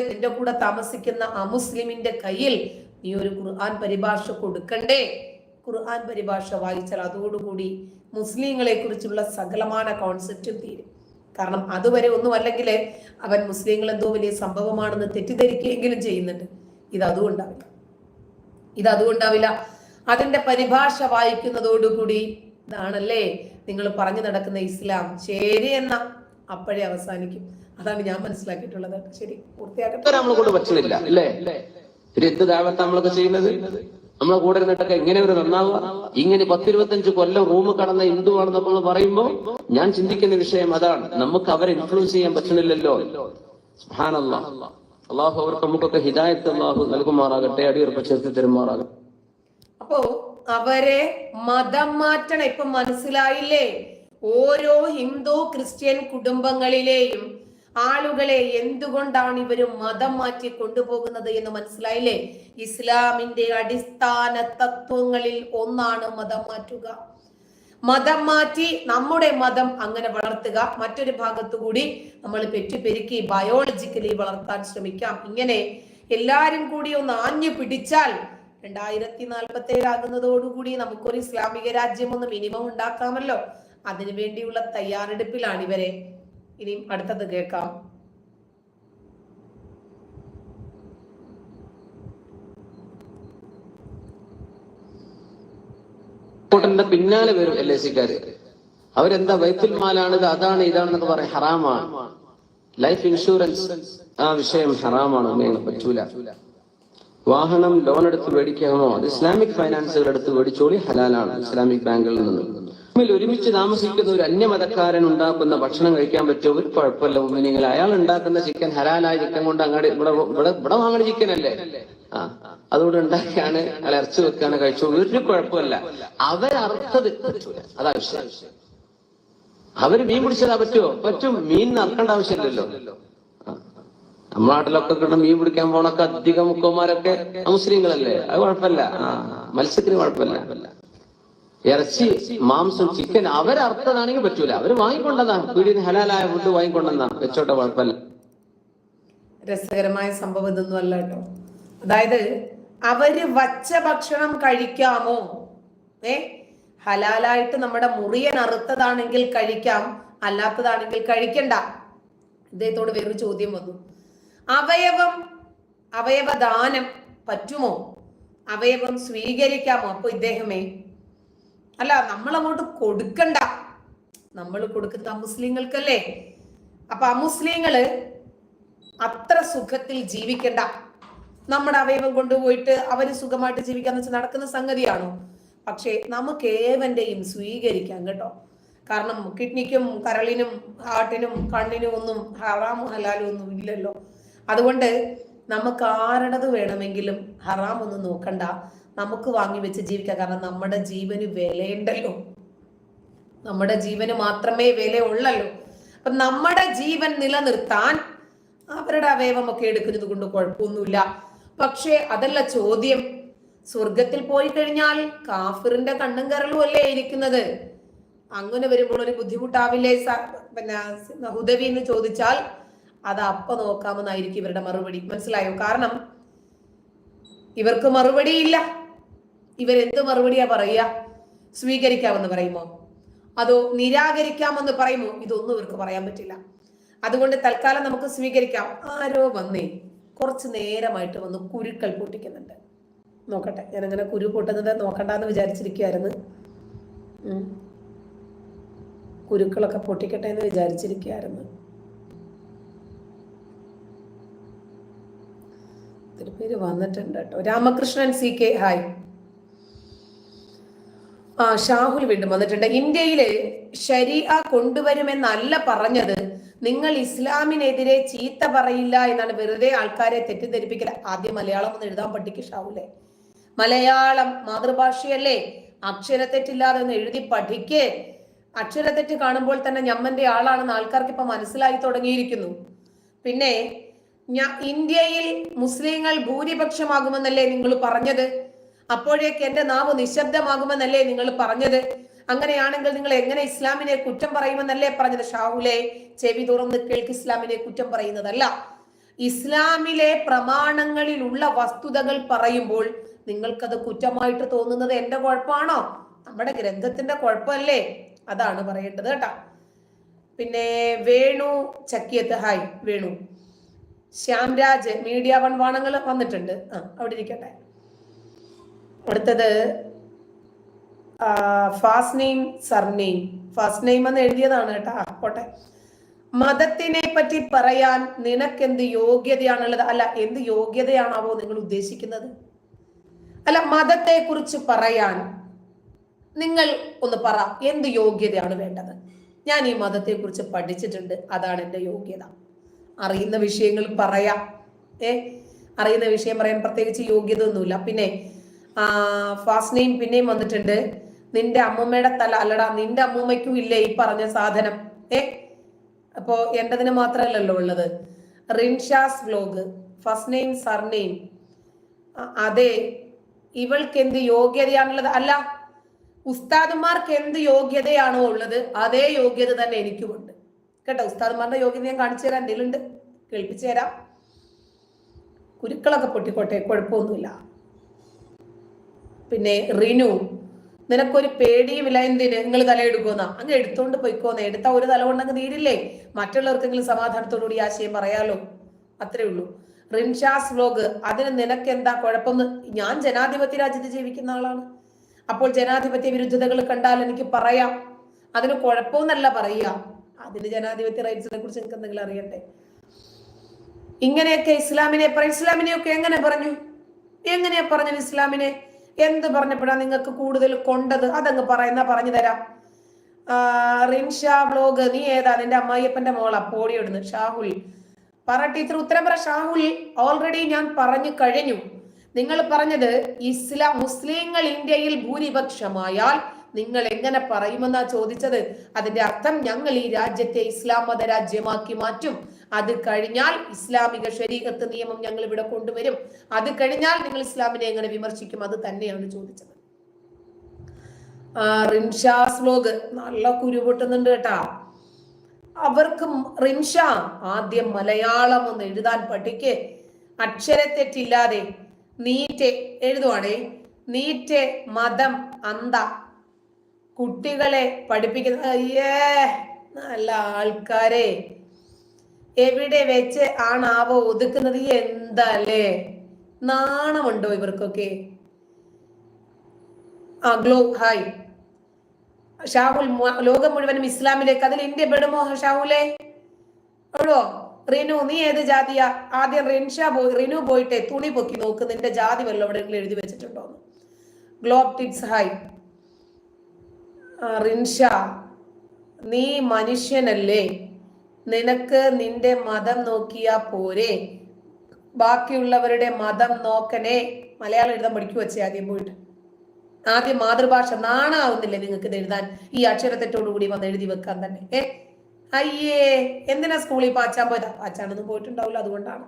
നിന്റെ കൂടെ താമസിക്കുന്ന അമുസ്ലിമിന്റെ കയ്യിൽ നീ ഒരു ഖുർആൻ പരിഭാഷ കൊടുക്കണ്ടേ? ഖുർആൻ പരിഭാഷ വായിച്ചാൽ അതോടുകൂടി മുസ്ലിങ്ങളെ കുറിച്ചുള്ള സകലമായ കോൺസെപ്റ്റും തീരും. കാരണം അതുവരെ ഒന്നും അല്ലെങ്കിൽ അവൻ മുസ്ലിങ്ങൾ എന്തോ വലിയ സംഭവമാണെന്ന് തെറ്റിദ്ധരിക്കുകയെങ്കിലും ചെയ്യുന്നുണ്ട്. ഇത് അതുകൊണ്ടാവില്ല. ഇത് അതുകൊണ്ടാവില്ല. അതിന്റെ പരിഭാഷ വായിക്കുന്നതോടുകൂടി ഇതാണല്ലേ? നിങ്ങൾ പറഞ്ഞു നടക്കുന്ന ഇസ്ലാം ശരി എന്ന അപ്പോഴേ അവസാനിക്കും. അതാണ് ഞാൻ മനസ്സിലാക്കിയിട്ടുള്ളത്. ശരി പൂർത്തിയാക്കട്ടെ. നമ്മളെ കൊണ്ട് പറ്റുന്നില്ല അല്ലേ ഒരു എന്ത് ദാവത്ത നമ്മളൊക്കെ ചെയ്യുന്നത് നമ്മളെ കൂടെ ഇരുന്നിട്ടൊക്കെ എങ്ങനെ ഒരു നന്നാവുക? ഇങ്ങനെ പത്തിരുപത്തഞ്ച് കൊല്ലം റൂം കടന്ന ഹിന്ദുവാണെന്ന് നമ്മൾ പറയുമ്പോൾ ഞാൻ ചിന്തിക്കുന്ന വിഷയം അതാണ്. നമുക്ക് അവരെ ഇൻഫ്ലുവൻസ് ചെയ്യാൻ പറ്റുന്നില്ലല്ലോ അള്ളാഹു അവർക്ക് നമുക്കൊക്കെ ഹിദായത്ത് അള്ളാഹു നൽകുമാറാകട്ടെ അടിയുറപ്പ് ചേർത്ത് തരുമാറാകട്ടെ. അപ്പോ അവരെ മതം മാറ്റണം. ഇപ്പൊ മനസ്സിലായില്ലേ? ഓരോ ഹിന്ദു ക്രിസ്ത്യൻ കുടുംബങ്ങളിലെയും ആളുകളെ എന്തുകൊണ്ടാണ് ഇവർ മതം മാറ്റി കൊണ്ടുപോകുന്നത് എന്ന് മനസ്സിലായില്ലേ? ഇസ്ലാമിന്റെ അടിസ്ഥാന തത്വങ്ങളിൽ ഒന്നാണ് മതം മാറ്റുക. മതം മാറ്റി നമ്മുടെ മതം അങ്ങനെ വളർത്തുക. മറ്റൊരു ഭാഗത്തുകൂടി നമ്മൾ പെറ്റുപെരുക്കി ബയോളജിക്കലി വളർത്താൻ ശ്രമിക്കാം. ഇങ്ങനെ എല്ലാരും കൂടി ഒന്ന് ആഞ്ഞു പിടിച്ചാൽ രണ്ടായിരത്തി നാൽപ്പത്തി ഏഴാകുന്നതോടുകൂടി നമുക്കൊരു ഇസ്ലാമിക രാജ്യം ഒന്ന് മിനിമം ഉണ്ടാക്കാമല്ലോ. അതിനുവേണ്ടിയുള്ള തയ്യാറെടുപ്പിലാണ് ഇവരെ. ഇനി അടുത്തത് കേൾക്കാം. പിന്നാലെ വരും എൽ ഐ സിക്കാര് അവരെന്താ വൈത്തുൽ മാലാണിത് അതാണ് ഇതാണെന്നൊക്കെ പറയും. ഹറാമാണ്. ലൈഫ് ഇൻഷുറൻസ് ആ വിഷയം ഹറാമാണ് അങ്ങനെ പറ്റൂല. വാഹനം ലോൺ എടുത്ത് മേടിക്കാമോ? അത് ഇസ്ലാമിക് ഫൈനാൻസുകൾ എടുത്ത് മേടിച്ചോളി ഹലാലാണ് ഇസ്ലാമിക് ബാങ്കുകളിൽ നിന്ന്. തമ്മിൽ ഒരുമിച്ച് താമസിക്കുന്ന ഒരു അന്യമതക്കാരൻ ഉണ്ടാക്കുന്ന ഭക്ഷണം കഴിക്കാൻ പറ്റുമോ? ഒരു കുഴപ്പമില്ല ഉമ്മിനിങ്ങൾ അയാൾ ഉണ്ടാക്കുന്ന ചിക്കൻ ഹലാലായ ചിക്കൻ കൊണ്ട് അങ്ങോട്ട് ഇവിടെ ഇവിടെ ഇവിടെ വാങ്ങണ ചിക്കൻ അല്ലേ? ആ അതുകൊണ്ട് ഉണ്ടാക്കിയാണ് അയാൾ ഇറച്ചി വെക്കാണ് കഴിച്ചു ഒരു കുഴപ്പമില്ല. അവരർത്ഥത് അതാ വിഷയം. അവർ മീൻ പിടിച്ചതാ പറ്റുമോ? പറ്റും. മീൻ നറക്കേണ്ട ആവശ്യമില്ലല്ലോ. നമ്മുടെ നാട്ടിലൊക്കെ കിട്ടുന്ന മീൻ പിടിക്കാൻ പോണൊക്കെ അധികം മുക്കോമാരൊക്കെ മുസ്ലിങ്ങളല്ലേ അത് കുഴപ്പമില്ല. മത്സ്യത്തിന് കുഴപ്പമില്ല. ഇറച്ചി മാംസം ചിക്കൻ അവരർത്ഥതാണെങ്കിൽ പറ്റൂല. അവർ വാങ്ങിക്കൊണ്ടതാണ് വീടിന് ഹലാലായ ഫുഡ് വാങ്ങിക്കൊണ്ടെന്നാ വെച്ചോട്ടെ കുഴപ്പമില്ല. രസകരമായ സംഭവം ഇതൊന്നും അല്ല കേട്ടോ. അതായത് അവർ വച്ച ഭക്ഷണം കഴിക്കാമോ? ഏ? ഹലാലായിട്ട് നമ്മുടെ മുറിയൻ അറുത്തതാണെങ്കിൽ കഴിക്കാം അല്ലാത്തതാണെങ്കിൽ കഴിക്കണ്ട. ഇദ്ദേഹത്തോട് വേറൊരു ചോദ്യം വന്നു. അവയവം അവയവദാനം പറ്റുമോ? അവയവം സ്വീകരിക്കാമോ? അപ്പൊ ഇദ്ദേഹമേ അല്ല നമ്മൾ അങ്ങോട്ട് കൊടുക്കണ്ട. നമ്മൾ കൊടുക്കുന്ന മുസ്ലിങ്ങൾക്കല്ലേ? അപ്പൊ അമുസ്ലിങ്ങൾ അത്ര സുഖത്തിൽ ജീവിക്കണ്ട. നമ്മുടെ അവയവം കൊണ്ടുപോയിട്ട് അവർ സുഖമായിട്ട് ജീവിക്കാന്ന് വെച്ചാൽ നടക്കുന്ന സംഗതിയാണോ? പക്ഷേ നമുക്ക് ഏവന്റെയും സ്വീകരിക്കാം കേട്ടോ. കാരണം കിഡ്നിക്കും കരളിനും ഹാർട്ടിനും കണ്ണിനും ഒന്നും ഹറാമും ഹലാലും ഒന്നും ഇല്ലല്ലോ. അതുകൊണ്ട് നമുക്ക് ആരുടേത് വേണമെങ്കിലും ഹറാമൊന്നും നോക്കണ്ട. നമുക്ക് വാങ്ങി വെച്ച് ജീവിക്കാം. കാരണം നമ്മുടെ ജീവന് വിലയുണ്ടല്ലോ. നമ്മുടെ ജീവന് മാത്രമേ വിലയുള്ളല്ലോ. അപ്പൊ നമ്മുടെ ജീവൻ നിലനിർത്താൻ അവരുടെ അവയവമൊക്കെ എടുക്കുന്നത് കൊണ്ട് കുഴപ്പമൊന്നുമില്ല. പക്ഷേ അതല്ല ചോദ്യം. സ്വർഗത്തിൽ പോയി കഴിഞ്ഞാൽ കാഫിറിന്റെ കണ്ണും കരളും അല്ലേ ഇരിക്കുന്നത്? അങ്ങനെ വരുമ്പോൾ ഒരു ബുദ്ധിമുട്ടാവില്ലേ? പിന്നെ ഹുദവി എന്ന് ചോദിച്ചാൽ അത് അപ്പ നോക്കാമെന്നായിരിക്കും ഇവരുടെ മറുപടി. മനസ്സിലായോ? കാരണം ഇവർക്ക് മറുപടിയില്ല. ഇവരെന്ത് മറുപടിയാ പറയുക? സ്വീകരിക്കാമെന്ന് പറയുമോ? അതോ നിരാകരിക്കാമെന്ന് പറയുമോ? ഇതൊന്നും ഇവർക്ക് പറയാൻ പറ്റില്ല. അതുകൊണ്ട് തൽക്കാലം നമുക്ക് സ്വീകരിക്കാം. ആരോ വന്നേ. കുറച്ച് നേരമായിട്ട് വന്ന് കുരുക്കൾ പൊട്ടിക്കുന്നുണ്ട്. നോക്കട്ടെ. ഞാൻ അങ്ങനെ കുരു പൊട്ടുന്നത് നോക്കണ്ടെന്ന് വിചാരിച്ചിരിക്കുകയായിരുന്നു. കുരുക്കളൊക്കെ പൊട്ടിക്കട്ടെ എന്ന് വിചാരിച്ചിരിക്കുകയായിരുന്നു ഒത്തിരി പേര് വന്നിട്ടുണ്ട് കേട്ടോ. Ramakrishnan C K. ഹായ്. ആ ഷാഹുൽ വീണ്ടും വന്നിട്ടുണ്ട്. ഇന്ത്യയിൽ ഷരീഅ കൊണ്ടുവരുമെന്നല്ല പറഞ്ഞത് നിങ്ങൾ ഇസ്ലാമിനെതിരെ ചീത്ത പറയില്ല എന്നാണ് വെറുതെ ആൾക്കാരെ തെറ്റിദ്ധരിപ്പിക്കൽ ആദ്യം മലയാളം ഒന്ന് എഴുതാൻ പഠിക്ക് ഷാഹുലെ. മലയാളം മാതൃഭാഷയല്ലേ? അക്ഷരത്തെറ്റില്ലാതെ ഒന്ന് എഴുതി പഠിക്ക്. അക്ഷരത്തെറ്റ് കാണുമ്പോൾ തന്നെ ഞമ്മന്റെ ആളാണെന്ന് ആൾക്കാർക്ക് ഇപ്പൊ മനസ്സിലായി തുടങ്ങിയിരിക്കുന്നു. പിന്നെ ഇന്ത്യയിൽ മുസ്ലിങ്ങൾ ഭൂരിപക്ഷമാകുമെന്നല്ലേ നിങ്ങൾ പറഞ്ഞത്? അപ്പോഴേക്ക് എന്റെ നാവ് നിശബ്ദമാകുമെന്നല്ലേ നിങ്ങൾ പറഞ്ഞത്? അങ്ങനെയാണെങ്കിൽ നിങ്ങൾ എങ്ങനെ ഇസ്ലാമിനെ കുറ്റം പറയുമെന്നല്ലേ പറഞ്ഞത് ഷാഹുലെ? ചെവി തുറന്ന് കേൾക്ക് ഇസ്ലാമിനെ കുറ്റം പറയുന്നതല്ല. ഇസ്ലാമിലെ പ്രമാണങ്ങളിലുള്ള വസ്തുതകൾ പറയുമ്പോൾ നിങ്ങൾക്കത് കുറ്റമായിട്ട് തോന്നുന്നത് എന്റെ കുഴപ്പമാണോ? നമ്മുടെ ഗ്രന്ഥത്തിന്റെ കുഴപ്പമല്ലേ? അതാണ് പറയേണ്ടത് കേട്ടോ. പിന്നെ Venu Chakkiyath hi Venu. Shyamraj media one വാണങ്ങൾ വന്നിട്ടുണ്ട്. ആ അവിടെ ഇരിക്കട്ടെ. അടുത്തത് first name surname. First name എന്ന് എഴുതിയതാണ് കേട്ടാ. പോട്ടെ. മതത്തിനെ പറ്റി പറയാൻ നിനക്കെന്ത് യോഗ്യതയാണുള്ളത്? അല്ല എന്ത് യോഗ്യതയാണാവോ നിങ്ങൾ ഉദ്ദേശിക്കുന്നത്? അല്ല മതത്തെ കുറിച്ച് പറയാൻ നിങ്ങൾ ഒന്ന് പറ. എന്ത് യോഗ്യതയാണ് വേണ്ടത്? ഞാൻ ഈ മതത്തെ കുറിച്ച് പഠിച്ചിട്ടുണ്ട്. അതാണ് എന്റെ യോഗ്യത. അറിയുന്ന വിഷയങ്ങൾ പറയാം. ഏ? അറിയുന്ന വിഷയം പറയാൻ പ്രത്യേകിച്ച് യോഗ്യത ഒന്നുമില്ല. പിന്നെ ഫാസ്റ്റ് നെയിം പിന്നെയും വന്നിട്ടുണ്ട്. നിന്റെ അമ്മൂമ്മയുടെ തല അല്ലടാ നിന്റെ അമ്മൂമ്മയ്ക്കും ഇല്ല ഈ പറഞ്ഞ സാധനം? ഏ അപ്പോ എന്റതിന് മാത്രമല്ലല്ലോ ഉള്ളത്. Rinsha's vlog first name surname അതെ ഇവൾക്ക് എന്ത് യോഗ്യതയാണുള്ളത്? അല്ല ഉസ്താദുമാർക്ക് എന്ത് യോഗ്യതയാണോ ഉള്ളത്? അതേ യോഗ്യത തന്നെ എനിക്കുമുണ്ട്. കേട്ടോ ഉസ്താദുമാരുടെ യോഗ്യത ഞാൻ കാണിച്ചു തരാം. എന്തെങ്കിലും ഉണ്ട് കേൾപ്പിച്ചു തരാം. കുരുക്കളൊക്കെ പൊട്ടിക്കോട്ടെ കുഴപ്പമൊന്നുമില്ല. പിന്നെ റിനു നിനക്കൊരു പേടിയുമില്ല എന്തിന്? നിങ്ങൾ തല എടുക്കുന്ന അങ്ങ് എടുത്തോണ്ട് പോയിക്കോന്ന്. എടുത്ത ഒരു തല കൊണ്ടങ്ങ് തീരില്ലേ? മറ്റുള്ളവർക്കെങ്കിലും സമാധാനത്തോടുകൂടി ആശയം പറയാലോ? അത്രേ ഉള്ളൂ. റിൻഷാസ് വ്ലോഗ് അതിന് നിനക്ക് എന്താ കുഴപ്പം ഞാൻ ജനാധിപത്യ രാജ്യത്ത് ജീവിക്കുന്ന ആളാണ്. അപ്പോൾ ജനാധിപത്യ വിരുദ്ധതകൾ കണ്ടാൽ എനിക്ക് പറയാം. അതിന് കുഴപ്പമെന്നല്ല പറയുക. അതിന് ജനാധിപത്യ റൈറ്റ്സിനെ കുറിച്ച് എനിക്ക് എന്തെങ്കിലും അറിയട്ടെ ഇങ്ങനെയൊക്കെ ഇസ്ലാമിനെ ഇസ്ലാമിനെയൊക്കെ എങ്ങനെ പറഞ്ഞു? എങ്ങനെയാ പറഞ്ഞു ഇസ്ലാമിനെ? എന്ത് പറഞ്ഞപ്പോഴാ നിങ്ങൾക്ക് കൂടുതൽ കൊണ്ടത്? അതങ്ങ് പറയുന്ന പറഞ്ഞു തരാം. റിൻഷ ബ്ലോഗ് നീ ഏതാ? നിന്റെ അമ്മായിയപ്പന്റെ മോളാ. പോടിയിടുന്നു ഷാഹുൽ. പറ ടീച്ചർ ഉത്തരം പറ ഷാഹുൽ. ഓൾറെഡി ഞാൻ പറഞ്ഞു കഴിഞ്ഞു. നിങ്ങൾ പറഞ്ഞത് ഇസ്ലാം മുസ്ലിങ്ങൾ ഇന്ത്യയിൽ ഭൂരിപക്ഷമായാൽ നിങ്ങൾ എങ്ങനെ പറയുമെന്നാ ചോദിച്ചത്? അതിന്റെ അർത്ഥം ഞങ്ങൾ ഈ രാജ്യത്തെ ഇസ്ലാം മത രാജ്യമാക്കി മാറ്റും. അത് കഴിഞ്ഞാൽ ഇസ്ലാമിക ശരീരത്ത് നിയമം ഞങ്ങൾ ഇവിടെ കൊണ്ടുവരും. അത് കഴിഞ്ഞാൽ നിങ്ങൾ ഇസ്ലാമിനെ എങ്ങനെ വിമർശിക്കും? അത് തന്നെയാണ് ചോദിച്ചത്. ആ, റിൻഷാസ് വ്ലോഗ് നല്ല കുരുപൊട്ടുന്നുണ്ട് കേട്ടാ. അവർക്ക് റിൻഷ ആദ്യം മലയാളം ഒന്ന് എഴുതാൻ പഠിക്ക്. അക്ഷരത്തെറ്റില്ലാതെ നീറ്റെ എഴുതുവാണേ. നീറ്റെ മതം അന്ത. കുട്ടികളെ പഠിപ്പിക്കുന്ന അയ്യേ നല്ല ആൾക്കാരെ. എവിടെ വെച്ച് ആണാവോ ഒതുക്കുന്നത്? എന്തല്ലേ? നാണമുണ്ടോ ഇവർക്കൊക്കെ? ആ ഗ്ലോ ഹായ്. ഷാഹുൽ ലോകം മുഴുവനും ഇസ്ലാമിലേക്ക് അതിൽ ഇന്ത്യ പെടുമോ ഷാഹുലെ? എവിടോ റിനു നീ ഏത് ജാതിയാ? ആദ്യം റിൻഷാ പോയി റിനു പോയിട്ടെ തുണി പൊക്കി നോക്ക്. നിന്റെ ജാതി വല്ല എവിടെയെങ്കിലും എഴുതി വെച്ചിട്ടുണ്ടോ ഗ്ലോബ് ടിപ്സ് ഹായ്. റിൻഷ നീ മനുഷ്യനല്ലേ? നിനക്ക് നിന്റെ മതം നോക്കിയാ പോരെ. ബാക്കിയുള്ളവരുടെ മതം നോക്കണേ. മലയാളം എഴുതാൻ പഠിക്കുക വെച്ചേ ആദ്യം പോയിട്ട്. ആദ്യം മാതൃഭാഷ നാണാവുന്നില്ലേ നിങ്ങൾക്ക് ഇത് എഴുതാൻ? ഈ അക്ഷരത്തെറ്റോടു കൂടി വന്ന് എഴുതി വെക്കാൻ തന്നെ. ഏ? അയ്യേ എന്തിനാ സ്കൂളിൽ പാച്ചാൻ പോയതാ? പാച്ചാനൊന്നും പോയിട്ടുണ്ടാവില്ല അതുകൊണ്ടാണ്.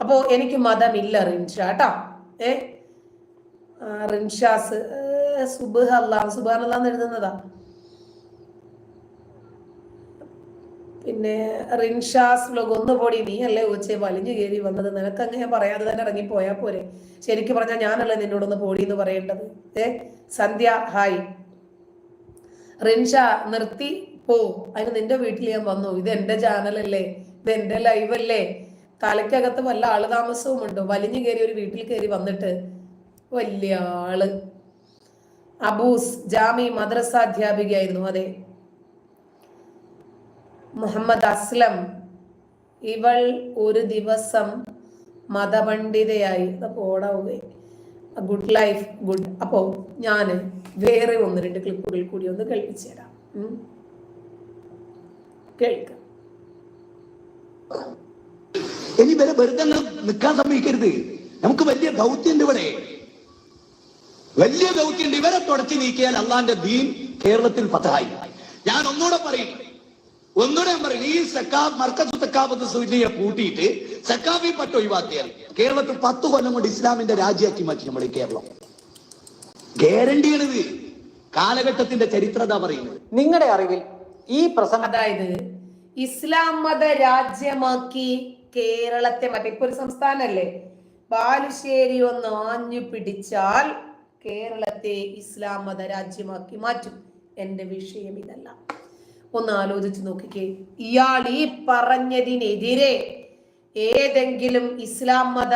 അപ്പോ എനിക്ക് മതമില്ല റിൻഷ കേട്ടോ. ഏ? റിൻഷാസ് സുബ് അല്ലാ സുബാൻ അല്ലാന്ന് എഴുതുന്നതാ. പിന്നെ റിൻഷാസ് വ്ലോഗ് ഒന്ന് പോടി നീ അല്ലേ ഉച്ച വലിഞ്ഞു കയറി വന്നത്. നിനക്ക് ഞാൻ പറയാതെ തന്നെ ഇറങ്ങി പോയാ പോരെ. ശരിക്കും പറഞ്ഞാൽ ഞാനല്ലേ നിന്നോടൊന്ന് പോടി എന്ന് പറയേണ്ടത്. ഏ? സന്ധ്യ ഹായ്. റിൻഷ നിർത്തി പോ. അതിന് നിന്റെ വീട്ടിൽ ഞാൻ വന്നു. ഇത് എന്റെ ചാനലല്ലേ? ഇത് എന്റെ ലൈവ് അല്ലേ തലയ്ക്കകത്ത് വല്ല ആൾ താമസവും ഉണ്ടോ വലിഞ്ഞു കയറി ഒരു വീട്ടിൽ കയറി വന്നിട്ട്. വലിയ ആൾ. അബൂസ് ജാമി മദ്രസ അധ്യാപികയായിരുന്നു. അതെ. മുഹമ്മദ് അസ്ലം ഇവൾ ഒരു ദിവസം മതപണ്ഡിതയായി. ഓടാവുകയെ ഗുഡ് ലൈഫ് ഗുഡ് അപ്പോ ഞാൻ വേറെ ഒന്ന് രണ്ട് ക്ലിപ്പുകൾ കൂടി ഒന്ന് കേൾപ്പിച്ചു തരാം. കേൾക്കാം. ഇനി വരെ വെറുതെ നിൽക്കാൻ സമ്മതിക്കരുത്. നമുക്ക് വലിയ ദൗത്യം ഇവിടെ. വലിയ ദൗത്യം ഇവരെ തുടച്ചു നീക്കിയാൽ അള്ളാന്റെ ദീൻ കേരളത്തിൽ പത്തായി ഞാൻ ഒന്നുകൂടെ പറയും. ഒന്നുകൂടെ ഞാൻ പറയും ഈ സക്കാ മർക്കസ് സക്കാബത്ത് സുന്നിയെ കൂട്ടിയിട്ട് സക്കാബി പട്ട് ഒഴിവാക്കിയാൽ കേരളത്തിൽ പത്ത് കൊല്ലം കൊണ്ട് ഇസ്ലാമിന്റെ രാജ്യമാക്കി മാറ്റി നമ്മുടെ കേരളം. ഗ്യാരണ്ടി ഗ്യാരണ്ടിയാണിത്. കാലഘട്ടത്തിന്റെ ചരിത്രത പറയുന്നത്. നിങ്ങളുടെ അറിവിൽ ഈ പ്രസംഗം അതായത് ഇസ്ലാം മത രാജ്യമാക്കി കേരളത്തെ മറ്റേ. ഇപ്പൊ ഒരു സംസ്ഥാനല്ലേ? ബാലുശ്ശേരി ഒന്ന് ആഞ്ഞു പിടിച്ചാൽ കേരളത്തെ ഇസ്ലാം മത രാജ്യമാക്കി മാറ്റും. എന്റെ വിഷയം ഇതല്ല. ഒന്ന് ആലോചിച്ച് നോക്കിക്കേ. ഇയാൾ ഈ പറഞ്ഞതിനെതിരെ ഏതെങ്കിലും ഇസ്ലാം മത